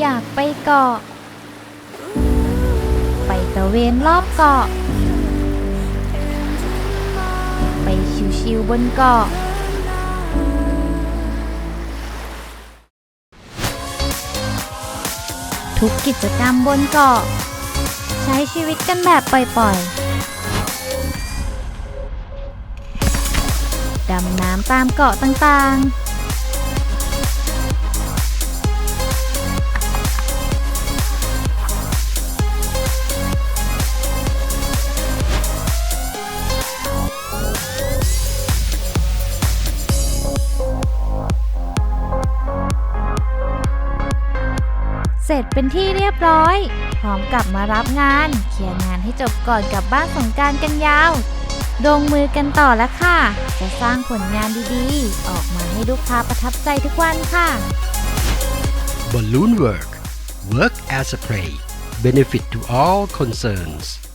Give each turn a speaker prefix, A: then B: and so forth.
A: อยากไปเกาะ ไปตะเวนรอบเกาะ ไปชิวๆบนเกาะทุกกิจกรรมบนเกาะ ใช้ชีวิตกันแบบปล่อยๆ ดำน้ำตามเกาะต่างๆ เสร็จเป็นที่เรียบร้อย พร้อมกลับมารับงาน เคลียร์งานให้จบก่อนกลับบ้านสงการกันยาวลงมือกันต่อแล้วค่ะ จะสร้างผลงานดีๆ ออกมาให้ลูกค้าประทับใจทุกวันค่ะ
B: Balloon work. Work as a play. Benefit to all concerns.